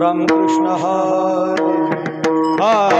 Ramakrishna Hare Hare.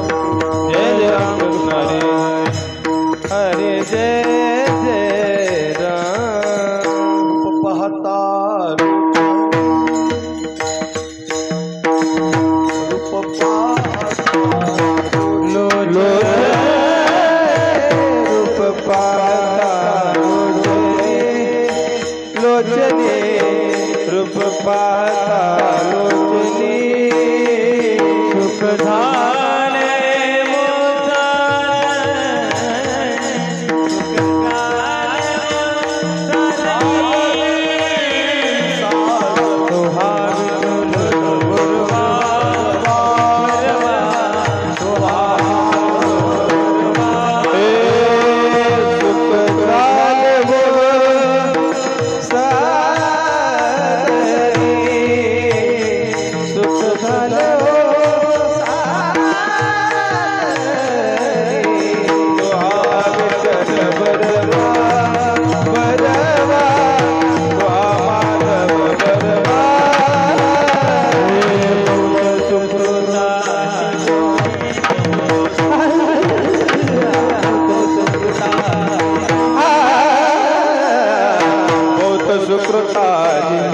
sucrutade.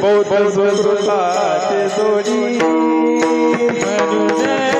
Voltas o sucrutade, Zorim. Mano, né?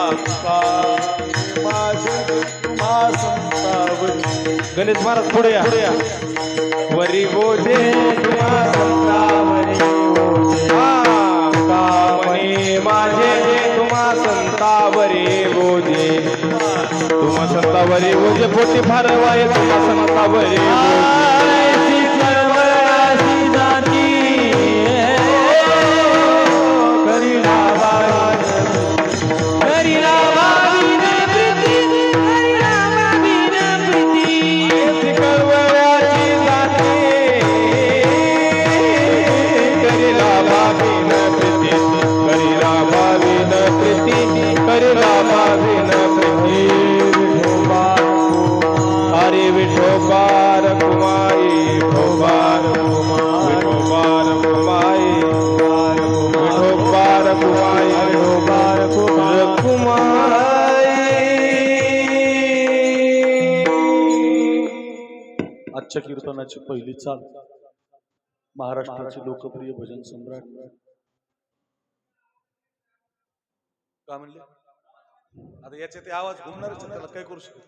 आपका माझे तुम्हा संतावरी गणेश महाराज पुढे या। पुढे या। वरी बोधे तुम्हा संतावरी हा, तुम्हा संतावरी म्हणजे पोटी फार वाय तुम्हा संतावरी आजच्या कीर्तनाची पहिली चाल महाराष्ट्राचे लोकप्रिय भजन सम्राट. काय म्हणले? आता याचे ते आवाज घुमणारच त्याला काय करू शकत?